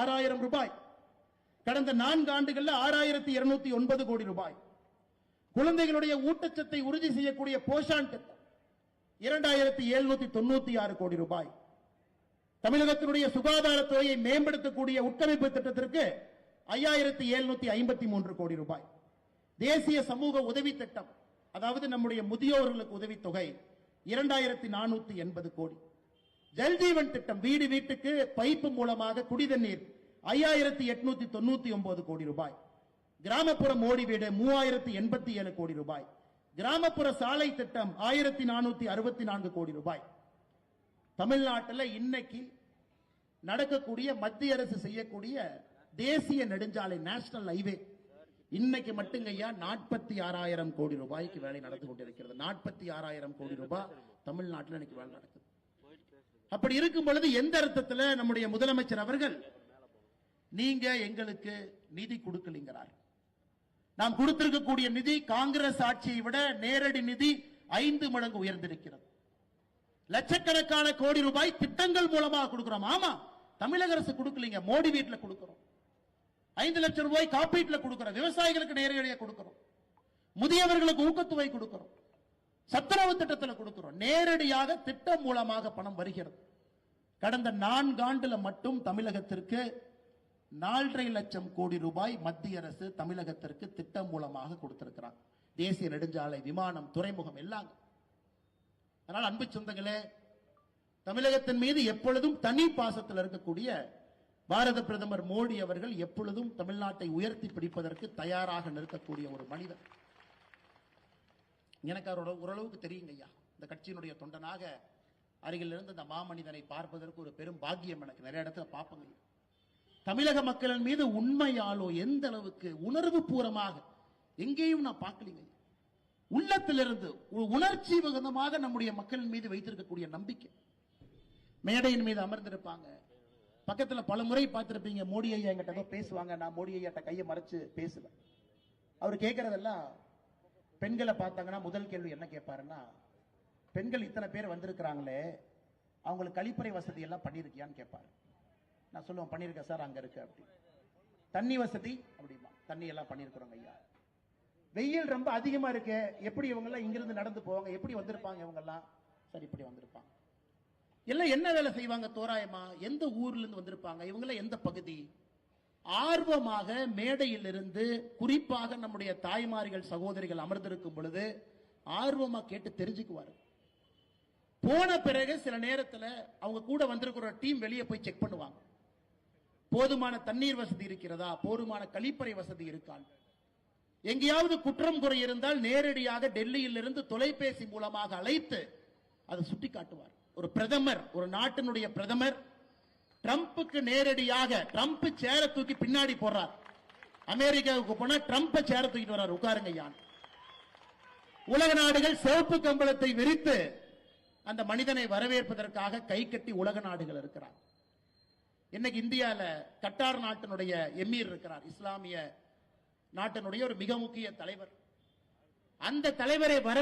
ஆறாயிரம் ரூபாய். கடந்த நான்கு ஆண்டுகளில் ஆறாயிரத்தி இருநூத்தி ஒன்பது கோடி ரூபாய். குழந்தைகளுடைய ஊட்டச்சத்தை உறுதி செய்யக்கூடிய போஷான் திட்டம் இரண்டாயிரத்தி எழுநூத்தி தொண்ணூத்தி ஆறு கோடி ரூபாய். தமிழகத்தினுடைய சுகாதாரத்துறையை மேம்படுத்தக்கூடிய உட்கமைப்பு திட்டத்திற்கு ஐயாயிரத்தி எழுநூத்தி ஐம்பத்தி மூன்று கோடி ரூபாய். தேசிய சமூக உதவி திட்டம் அதாவது நம்முடைய முதியோர்களுக்கு உதவித்தொகை இரண்டாயிரத்தி நானூத்தி எண்பது கோடி. ஜல்ஜீவன் திட்டம் வீடு வீட்டுக்கு பைப்பு மூலமாக குடிதண்ணீர் ஐயாயிரத்தி எட்நூத்தி தொண்ணூத்தி ஒன்பது கோடி ரூபாய். கிராமப்புற மோடி வீடு மூவாயிரத்தி எண்பத்தி ஏழு கோடி ரூபாய். கிராமப்புற சாலை திட்டம் ஆயிரத்தி நானூத்தி அறுபத்தி நான்கு கோடி ரூபாய். தமிழ்நாட்டில் இன்னைக்கு நடக்கக்கூடிய மத்திய அரசு செய்யக்கூடிய தேசிய நெடுஞ்சாலை நேஷனல் ஹைவே. இன்னைக்கு மட்டுங்க ஐயா நாற்பத்தி ஆறாயிரம் கோடி ரூபாய்க்கு வேலை நடந்து கொண்டிருக்கிறது. நாற்பத்தி ஆறாயிரம் கோடி ரூபாய் தமிழ்நாட்டில் இன்னைக்கு வேலை நடக்குது. அப்படி இருக்கும் பொழுது எந்த அர்த்தத்தில் நம்முடைய முதலமைச்சர் அவர்கள் நீங்க எங்களுக்கு நிதி கொடுக்கலிங்கிறார். நாம் கொடுத்திருக்கக்கூடிய நிதி காங்கிரஸ் ஆட்சியை விட நேரடி நிதி ஐந்து மடங்கு உயர்ந்திருக்கிறது. லட்சக்கணக்கான கோடி ரூபாய் திட்டங்கள் மூலமாக கொடுக்கிறோம். ஆமா தமிழக அரசு கொடுக்கலீங்க. மோடி வீட்டுல கொடுக்கிறோம். ஐந்து லட்சம் ரூபாய் காப்பீட்டுல கொடுக்கிறோம். விவசாயிகளுக்கு நேரடியாக கொடுக்கிறோம். முதியவர்களுக்கு ஊக்கத்தொகை கொடுக்கிறோம். சத்துணவு திட்டத்தில் கொடுக்கிறோம். நேரடியாக திட்டம் மூலமாக பணம் வருகிறது. கடந்த நான்காண்டுல மட்டும் தமிழகத்திற்கு நாலரை லட்சம் கோடி ரூபாய் மத்திய அரசு தமிழகத்திற்கு திட்டம் மூலமாக கொடுத்திருக்கிறார் தேசிய நெடுஞ்சாலை விமானம் துறைமுகம் எல்லாம். அதனால் அன்பு சொந்தங்களே தமிழகத்தின் மீது எப்பொழுதும் தனி பாசத்தில் இருக்கக்கூடிய பாரத பிரதமர் மோடி அவர்கள் எப்பொழுதும் தமிழ்நாட்டை உயர்த்தி பிடிப்பதற்கு தயாராக நிற்கக்கூடிய ஒரு மனிதர். எனக்கு அவரோட ஓரளவுக்கு தெரியுங்க ஐயா இந்த கட்சியினுடைய தொண்டனாக அருகிலிருந்து அந்த மாமனிதனை பார்ப்பதற்கு ஒரு பெரும் பாக்கியம் எனக்கு. நிறைய இடத்துல பார்ப்பங்க. தமிழக மக்களின் மீது உண்மையாலோ எந்த அளவுக்கு உணர்வு பூர்வமாக எங்கேயும் நான் பார்க்கலீங்க. உள்ளத்திலிருந்து ஒரு உணர்ச்சி வகந்தமாக நம்முடைய மக்களின் மீது வைத்திருக்கக்கூடிய நம்பிக்கை. மேடையின் மீது அமர்ந்திருப்பாங்க. பக்கத்துல பல முறை பார்த்திருப்பீங்க. மோடி ஐயா என்கிட்ட ஏதோ பேசுவாங்க. நான் மோடி ஐயாட்ட கையை மறைச்சு பேசுவேன். அவர் கேட்கறதெல்லாம் பெண்களை பார்த்தாங்கன்னா முதல் கேள்வி என்ன கேட்பாருன்னா பெண்கள் இத்தனை பேர் வந்திருக்கிறாங்களே அவங்களுக்கு கழிப்பறை வசதி எல்லாம் பண்ணிருக்கியான்னு கேட்பாரு. நான் சொல்லுவேன் பண்ணியிருக்கேன் சார் அங்க இருக்கு அப்படி. தண்ணி வசதி? அப்படிமா தண்ணி எல்லாம் பண்ணியிருக்கிறோங்க ஐயா. வெயில் ரொம்ப அதிகமா இருக்கு எப்படி இவங்க எல்லாம் இங்கிருந்து நடந்து போவாங்க எப்படி வந்திருப்பாங்க இவங்க எல்லாம் சரி இப்படி வந்திருப்பாங்க. எல்லாம் என்ன வேலை செய்வாங்க தோராயமா? எந்த ஊர்ல இருந்து வந்திருப்பாங்க? இவங்க எல்லாம் எந்த பகுதி? ஆர்வமாக மேடையிலிருந்து குறிப்பாக நம்முடைய தாய்மார்கள் சகோதரிகள் அமர்ந்திருக்கும் பொழுது ஆர்வமா கேட்டு தெரிஞ்சுக்குவாரு. போன பிறகு சில நேரத்தில் அவங்க கூட வந்திருக்கிற டீம் வெளியே போய் செக் பண்ணுவாங்க. போதுமான தண்ணீர் வசதி இருக்கிறதா? போதுமான கழிப்பறை வசதி இருக்கான் எங்கேயாவது குற்றம் குறை இருந்தால் நேரடியாக டெல்லியில் இருந்து தொலைபேசி மூலமாக அழைத்து அதை சுட்டி காட்டுவார் ஒரு பிரதமர் ஒரு நாட்டினுடைய பிரதமர் ட்ரம்ப்புக்கு நேரடியாக ட்ரம்ப் சேர தூக்கி பின்னாடி போடுறார். அமெரிக்காவுக்கு போனா ட்ரம்ப் சேர தூக்கிட்டு வர்றார். உட்காருங்க யான் உலக நாடுகள் சிவப்பு கம்பளத்தை விரித்து அந்த மனிதனை வரவேற்பதற்காக கை கட்டி உலக நாடுகள் இருக்கிறார். இன்னைக்கு இந்தியால கட்டார் நாட்டினுடைய எமீர் இருக்கிறார். இஸ்லாமிய நாட்டினுடைய ஒரு மிக முக்கிய தலைவர். அந்த தலைவரை வர